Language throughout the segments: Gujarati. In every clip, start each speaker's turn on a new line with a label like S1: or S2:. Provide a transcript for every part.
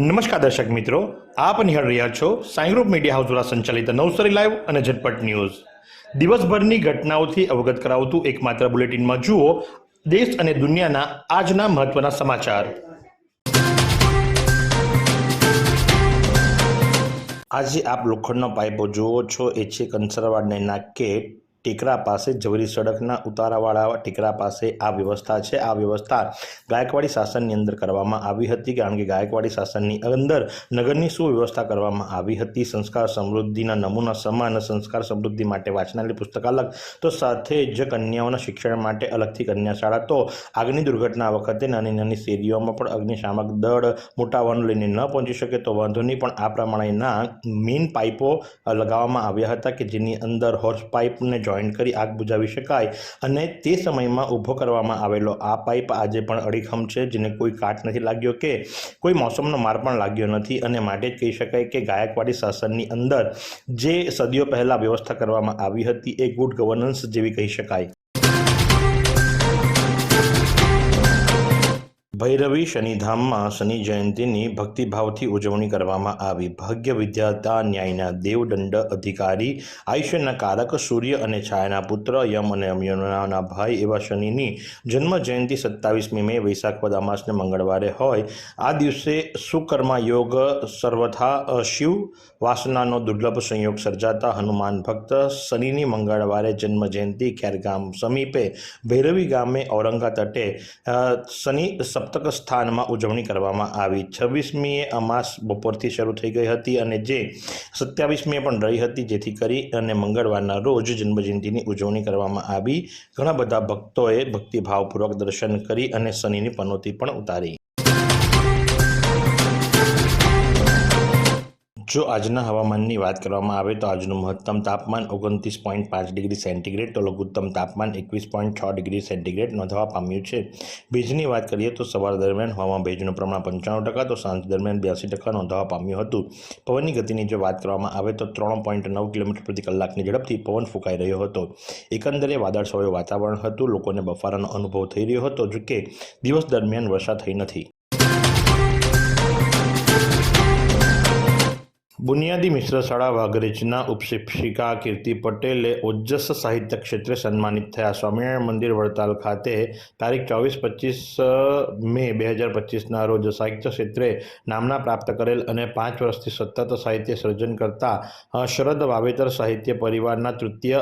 S1: નમસ્કાર દર્શક મિત્રો, આપ નિહાળ રહ્યા છો સાઈ ગ્રુપ મીડિયા હાઉસ દ્વારા સંચાલિત નવસારી લાઈવ અને ઝટપટ ન્યૂઝ. દિવસભરની ઘટનાઓથી અવગત કરાવતું એકમાત્ર બુલેટિનમાં જુઓ દેશ અને દુનિયાના આજના મહત્વના સમાચાર. આજે આપ લોખંડનો પાઇપો જુઓ છો, એ છે કંસરવાડને નાકે ટેકરા પાસે જવરી સડકના ઉતારાવાળા ટેકરા પાસે આ વ્યવસ્થા છે. આ વ્યવસ્થા ગાયકવાડી શાસનની અંદર કરવામાં આવી હતી કારણ કે ગાયકવાડી શાસનની અંદર નગરની સુવ્યવસ્થા કરવામાં આવી હતી. સંસ્કાર સમૃદ્ધિના નમૂના સમાન સંસ્કાર સમૃદ્ધિ માટે વાંચનાલય પુસ્તકાલય તો સાથે જ કન્યાઓના શિક્ષણ માટે અલગથી કન્યા શાળા તો આગની દુર્ઘટના વખતે નાની નાની શેરીઓમાં પણ અગ્નિશામક દળ મોટા વાહનો લઈને ન પહોંચી શકે તો વાંધો નહીં. પણ આ પ્રમાણેના મેઇન પાઇપો લગાવવામાં આવ્યા હતા કે જેની અંદર હોર્સ પાઇપને જોઈન્ટ કરી આગ બુજાવી શકાય અને તે સમયમાં ઊભો કરવામાં આવેલો આ પાઇપ આજે પણ અડીખમ છે, જેને કોઈ કાટ નથી લાગ્યો કે કોઈ મોસમનો માર પણ લાગ્યો નથી. અને માટે જ કહી શકાય કે ગાયકવાડી શાસનની અંદર જે સદીઓ પહેલાં વ્યવસ્થા કરવામાં આવી હતી, એ ગુડ ગવર્નન્સ જેવી કહી શકાય. ભૈરવી શનિધામમાં શનિ જયંતિની ભક્તિભાવથી ઉજવણી કરવામાં આવી. ભાગ્ય વિદ્યાતા ન્યાયના દેવદંડ અધિકારી આયુષ્યના કારક સૂર્ય અને છાયાના પુત્ર, યમ અને અમયનાના ભાઈ એવા શનિની જન્મ જયંતિ સત્તાવીસમી મે વૈશાખ વદ અમાસને મંગળવારે હોય. આ દિવસે સુકર્મા યોગ સર્વથા શિવ વાસનાનો દુર્લભ સંયોગ સર્જાતા હનુમાન ભક્ત શનિની મંગળવારે જન્મ જયંતિ ખેરગામ સમીપે ભૈરવી ગામે ઔરંગા તટે શનિ શનિ સપ્તક સ્થાનમાં ઉજવણી કરવામાં આવી. છવ્વીસમીએ અમાસ બપોરથી શરૂ થઈ ગઈ હતી અને જે સત્યાવીસમીએ પણ રહી હતી, જેથી કરી અને મંગળવારના રોજ જન્મજયંતિની ઉજવણી કરવામાં આવી. ઘણા બધા ભક્તોએ ભક્તિભાવપૂર્વક દર્શન કરી અને શનિની પનોતી પણ ઉતારી. જો આજના હવામાનની વાત કરવામાં આવે તો આજનું મહત્તમ તાપમાન ઓગણત્રીસ પોઈન્ટ પાંચ ડિગ્રી સેન્ટીગ્રેડ તો લઘુત્તમ તાપમાન એકવીસ પોઈન્ટ છ ડિગ્રી સેન્ટીગ્રેડ નોંધવા પામ્યું છે. ભેજની વાત કરીએ તો સવાર દરમિયાન હવામાં ભેજનું પ્રમાણ પંચાણું ટકા તો સાંજ દરમિયાન બ્યાસી ટકા નોંધવા પામ્યું હતું. પવનની ગતિની જો વાત કરવામાં આવે તો ત્રણ પોઈન્ટ નવ કિલોમીટર પ્રતિ કલાકની ઝડપથી પવન ફૂંકાઈ રહ્યો હતો. એકંદરે વાદળછાયું વાતાવરણ હતું. લોકોને બફારાનો અનુભવ થઈ રહ્યો હતો જો કે દિવસ દરમિયાન વર્ષા થઈ નથી. બુનિયાદી મિશ્ર શાળા વાઘરેજના ઉપશિક્ષિકા કીર્તિ પટેલે ઓજસ સાહિત્ય ક્ષેત્રે સન્માનિત થયા. સ્વામિનારાયણ મંદિર વડતાલ ખાતે તારીખ ચોવીસ પચીસ, મે બે હજાર પચીસના રોજ સાહિત્ય ક્ષેત્રે નામના પ્રાપ્ત કરેલ અને પાંચ વર્ષથી સતત સાહિત્ય સર્જન કરતા શરદ વાવેતર સાહિત્ય પરિવારના તૃતીય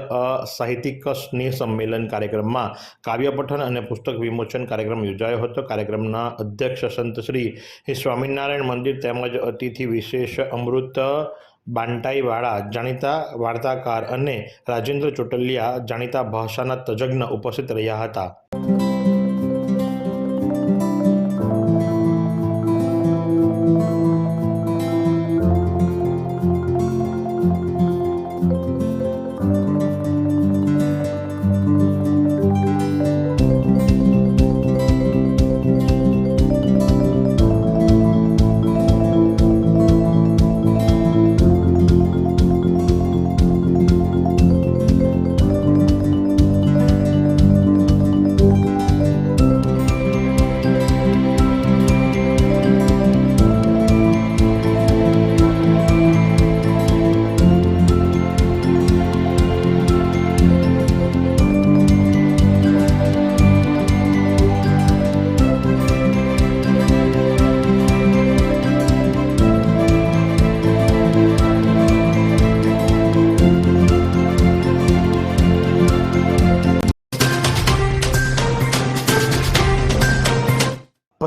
S1: સાહિત્યિક સ્નેહ સંમેલન કાર્યક્રમમાં કાવ્ય પઠન અને પુસ્તક વિમોચન કાર્યક્રમ યોજાયો હતો. કાર્યક્રમના અધ્યક્ષ સંત શ્રી સ્વામિનારાયણ મંદિર તેમજ અતિથિ વિશેષ અમૃત બાંટાઈવાળા જાણીતા વાર્તાકાર અને રાજેન્દ્ર ચોટલિયા જાણીતા ભાષાના તજજ્ઞ ઉપસ્થિત રહ્યા હતા.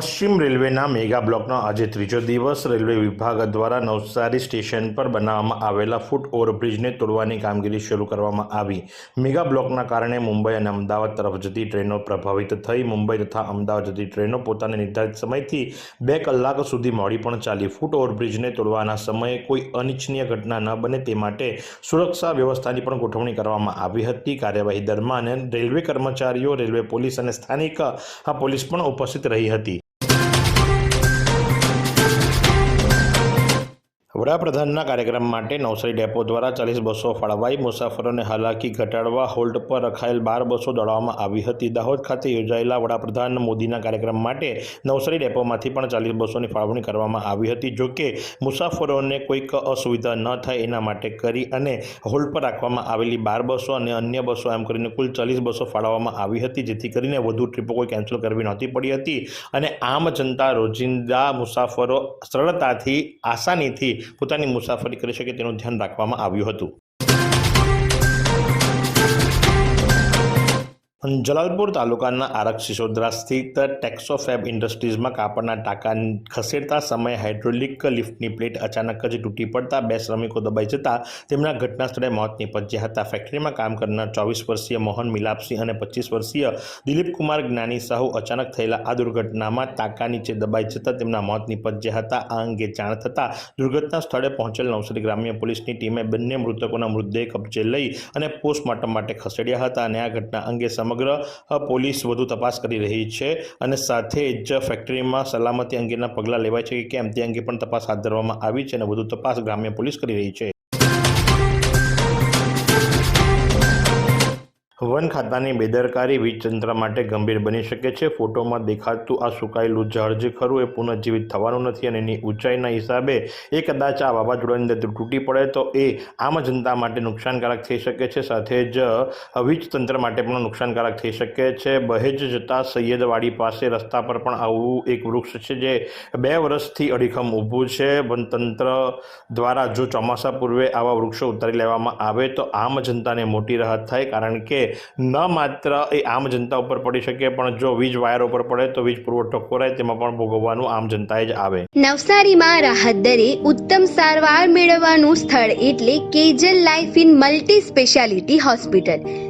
S1: પશ્ચિમ રેલવેના મેગા બ્લોકનો આજે ત્રીજો દિવસ રેલવે વિભાગ દ્વારા નવસારી સ્ટેશન પર બનાવવામાં આવેલા ફૂટ ઓવરબ્રિજને તોડવાની કામગીરી શરૂ કરવામાં આવી. મેગા બ્લોકના કારણે મુંબઈ અને અમદાવાદ તરફ જતી ટ્રેનો પ્રભાવિત થઈ. મુંબઈ તથા અમદાવાદ જતી ટ્રેનો પોતાના નિર્ધારિત સમયથી બે કલાક સુધી મોડી પણ ચાલી. ફૂટ ઓવરબ્રિજને તોડવાના સમયે કોઈ અનિચ્છનીય ઘટના ન બને તે માટે સુરક્ષા વ્યવસ્થાની પણ ગોઠવણી કરવામાં આવી હતી. કાર્યવાહી દરમિયાન રેલવે કર્મચારીઓ, રેલવે પોલીસ અને સ્થાનિક પોલીસ પણ ઉપસ્થિત રહી હતી. વડાપ્રધાનના કાર્યક્રમ માટે નવસારી ડેપો દ્વારા ચાલીસ બસો ફાળવાઈ મુસાફરોને હાલાકી ઘટાડવા હોલ્ડ પર રખાયેલ બાર બસો દોડાવવામાં આવી હતી. દાહોદ ખાતે યોજાયેલા વડાપ્રધાન મોદીના કાર્યક્રમ માટે નવસારી ડેપોમાંથી પણ ચાલીસ બસોની ફાળવણી કરવામાં આવી હતી. જોકે મુસાફરોને કોઈક અસુવિધા ન થાય એના માટે કરી અને હોલ્ડ પર રાખવામાં આવેલી બાર બસો અને અન્ય બસો એમ કરીને કુલ ચાલીસ બસો ફાળવવામાં આવી હતી, જેથી કરીને વધુ ટ્રીપો કોઈ કેન્સલ કરવી નહોતી પડી હતી. અને આમ જનતા રોજિંદા મુસાફરો સરળતાથી, આસાનીથી પોતાની મુસાફરી કરી શકે તેનું ધ્યાન રાખવામાં આવ્યું હતું. જલાલપુર તાલુકાના આરક સિસોદરા સ્થિત ટેક્સોફેબ ઇન્ડસ્ટ્રીઝમાં કાપડના ટાંકા ખસેડતા સમયે હાઇડ્રોલિક લિફ્ટની પ્લેટ અચાનક જ તૂટી પડતા બે શ્રમિકો દબાઈ જતા તેમના ઘટના સ્થળે મોત નીપજ્યા હતા. ફેક્ટરીમાં કામ કરનાર ચોવીસ વર્ષીય મોહન મિલાપસિંહ અને પચીસ વર્ષીય દિલીપકુમાર જ્ઞાની સાહુ અચાનક થયેલા આ દુર્ઘટનામાં ટાંકા નીચે દબાઈ જતા તેમના મોત નિપજ્યા હતા. આ અંગે જાણ થતાં દુર્ઘટના સ્થળે પહોંચેલ નવસારી ગ્રામ્ય પોલીસની ટીમે બંને મૃતકોના મૃતદેહ કબજે લઈ અને પોસ્ટમોર્ટમ માટે ખસેડ્યા હતા અને આ ઘટના અંગે સમગ્ર અ, પોલીસ વધુ તપાસ કરી રહી છે અને સાથે જ ફેક્ટરીમાં સલામતી અંગેના પગલાં લેવાય છે કે કેમ તે અંગે પણ તપાસ હાથ ધરવામાં આવી છે અને વધુ તપાસ ગ્રામ્ય પોલીસ કરી રહી છે. વન ખાતાની બેદરકારી વીજ તંત્ર માટે ગંભીર બની શકે છે. ફોટોમાં દેખાતું આ સુકાયેલું ઝાડ જે ખરું એ પુનઃજીવિત થવાનું નથી અને એની ઊંચાઈના હિસાબે એ કદાચ આ વાવાઝોડાની અંદર તૂટી પડે તો એ આમ જનતા માટે નુકસાનકારક થઈ શકે છે. સાથે જ વીજતંત્ર માટે પણ નુકસાનકારક થઈ શકે છે. બહેજ જતા સૈયદવાડી પાસે રસ્તા પર પણ આવું એક વૃક્ષ છે જે બે વર્ષથી અડીખમ ઊભું છે. વનતંત્ર દ્વારા જો ચોમાસા પૂર્વે આવા વૃક્ષો ઉતારી લેવામાં આવે તો આમ જનતાને મોટી રાહત થાય કારણ કે ન માત્ર એ આમ જનતા ઉપર પડી શકે, પણ જો વીજ વાયર ઉપર પડે તો વીજ પુરવઠો ખોરાય, તેમાં પણ ભોગવવાનું આમ જનતાએ જ આવે.
S2: નવસારીમાં રાહત દરે ઉત્તમ સારવાર મેળવવાનું સ્થળ એટલે Kejal life in multi specialty hospital.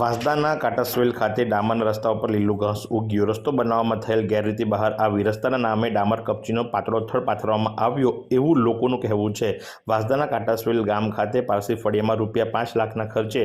S1: વાંસદાના Katasvel ખાતે ડામરના રસ્તા ઉપર લીલું ઘાસ ઉગ્યું. રસ્તો બનાવવામાં થયેલ ગેરરીતિ બહાર આવી. રસ્તાના નામે ડામર કપચીનો પાતળો થળ પાથરવામાં આવ્યો એવું લોકોનું કહેવું છે. વાંસદાના કાટસવેલ ગામ ખાતે પારસી ફળિયામાં રૂપિયા પાંચ લાખના ખર્ચે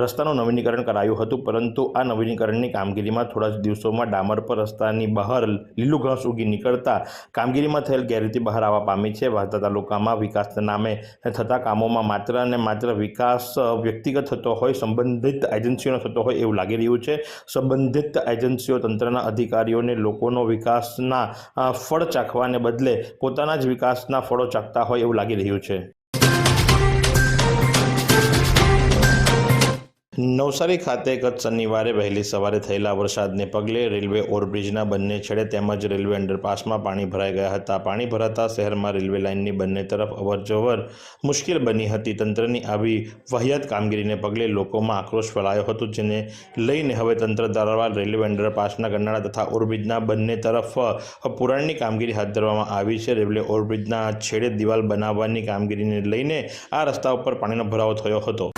S1: રસ્તાનું નવીનીકરણ કરાયું હતું, પરંતુ આ નવીનીકરણની કામગીરીમાં થોડા જ દિવસોમાં ડામર પર રસ્તાની બહાર લીલું ઘાસ ઉગી નીકળતા કામગીરીમાં થયેલ ગેરરીતિ બહાર આવવા પામી છે. વાંસદા તાલુકામાં વિકાસના નામે થતા કામોમાં માત્ર અને માત્ર વિકાસ વ્યક્તિગત થતો હોય સંબંધિત એજન્સીઓનો થતો હોય એવું લાગી રહ્યું છે. સંબંધિત એજન્સીઓ તંત્રના અધિકારીઓને લોકોનો વિકાસના ફળ ચાખવાને બદલે પોતાના જ વિકાસના ફળો ચાખતા હોય એવું લાગી રહ્યું છે. નવસારી ખાતે ગત શનિવારે વહેલી સવારે થયેલા વરસાદને પગલે રેલવે ઓવરબ્રિજના બંને છેડે તેમજ રેલવે અંડરપાસમાં પાણી ભરાઈ ગયા હતા. પાણી ભરાતા શહેરમાં રેલવે લાઇનની બંને તરફ અવરજવર મુશ્કેલ બની હતી. તંત્રની આવી વાહિયાત કામગીરીને પગલે લોકોમાં આક્રોશ ફેલાયો હતો, જેને લઈને હવે તંત્ર દ્વારા રેલવે અંડરપાસના ગરનાળા તથા ઓવરબ્રિજના બંને તરફ પુરાણની કામગીરી હાથ ધરવામાં આવી છે. રેલવે ઓવરબ્રિજના છેડે દિવાલ બનાવવાની કામગીરીને લઈને આ રસ્તા ઉપર પાણીનો ભરાવો થયો હતો.